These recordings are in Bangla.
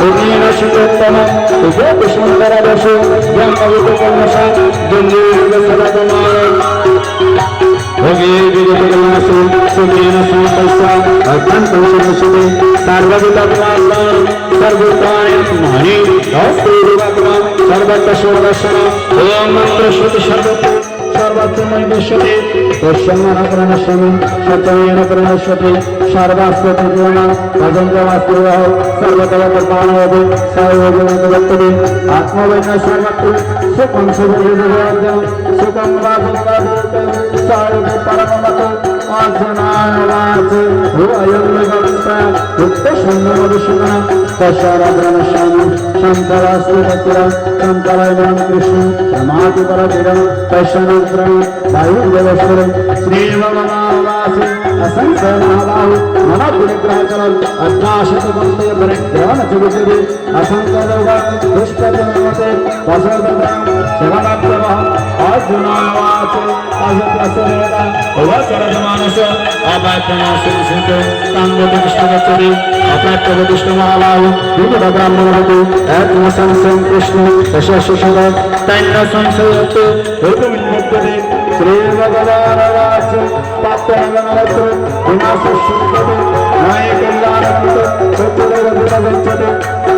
অগ্নির সুতোত্তম উপ সুন্দর দশ ব্রহ্মবিত কর্মসা গঙ্গে সদা তোমার ভোগে বিগত কলাসু সুখেন সুতস্য অত্যন্ত সুখে সর্ববিতত্মাত্মান সর্বপ্রাণে মহানি নমস্তে দেবাত্মা সর্বত্র সর্বদর্শন ওম মন্ত্র শ্রুতি পূর্ণ অজন্ত্রমাস্তুরাহ সর্বতগত প্রাণবধে সর্বজনতগত্তবে আত্মবৈন্য সর্বত্র সুখম সুখম সুখম রাজন্দাদ সর্বে পরমত আজনায়বাচ ভুয়ং গঙ্গা উক্ত সন্ন্যমধুসূদন তস্যারাধনস্বামী শঙ্করাস্ত্রপত্র শঙ্করায় কৃষ্ণ রমাতি পরতিরম তস্যনগ্রম বায়ুদেবস্বরম শ্রীমমাবাসি অসংখ্য মহাবাহু মহাপুরিগ্রহচরণ অজ্ঞাশত বন্দে পরিগ্রহণ চিকিৎসে অসংখ্য লোক দুষ্পদমতে বসদম সেবনাত্মহ অর্জুনাবাচ অজপ্রসরেত ওচরজমানস অপাত্মনাসিং সুতে তাঙ্গতি কৃষ্ণগচ্ছরি অপ্রাপ্তবতিষ্ঠ মহাবাহু বিবিধ ব্রাহ্মণবতু একমসংসং কৃষ্ণ দশশিষদ তৈন্য সংশয়ত ঋতুমিন্মুক্ততে শ্রী ভগবানরাজ পাত্রাঙ্গনবত বিনাশস্যতে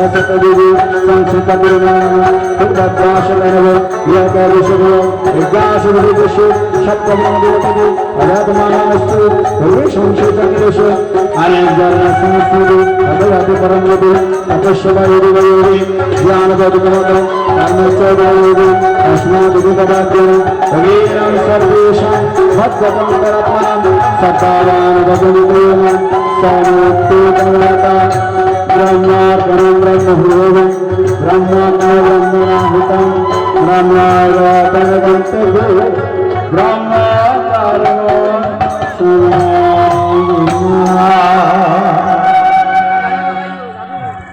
فتقدروا تمسك بالماء تبدا الدعاش العنب يا كارشبو الدعاش بالغش شق موضوعه ولا تمانا مسجد ويش من شيطان غش عن الجنة سنسيد وبلا بكرم يدي أتشبا يدي ويدي جعل ذات كمدر المستوى يدي أسماء بك تبادل وغيرا سربيشا فتقم كرطان فتالان بدل قيما سنوكي تنواتا برمار برمار ब्रह्मभूवं ब्रह्मात्मा ब्रह्मणाहुतं ब्रह्मागतनगन्तव्यो ब्रह्माकारणो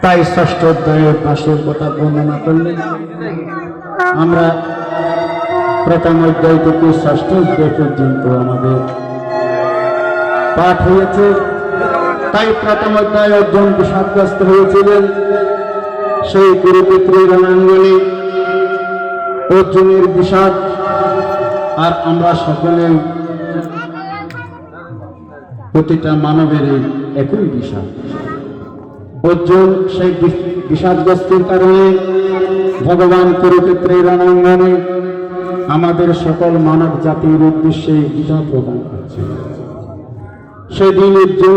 তাই ষষ্ঠ অধ্যায়ের পাশের কথা বর্ণনা করলেন আমরা প্রথম অধ্যায় থেকে ষষ্ঠ অধ্যায় পর্যন্ত আমাদের পাঠ হয়েছে তাই প্রথম অধ্যায় অর্জুন বিষাদগ্রস্ত হয়েছিলেন সেই গুরুপুত্রের রণাঙ্গনে অর্জুনের বিষাদ আর আমরা সকলে প্রতিটা মানবের একই বিষাদ। অর্জুন সেই বিষ- বিষাদগ্রস্তের কারণে ভগবান কুরুক্ষেত্রের রণাঙ্গনে আমাদের সকল মানব জাতির উদ্দেশ্যে গীতা প্রদান করছে। সেদিন অর্জুন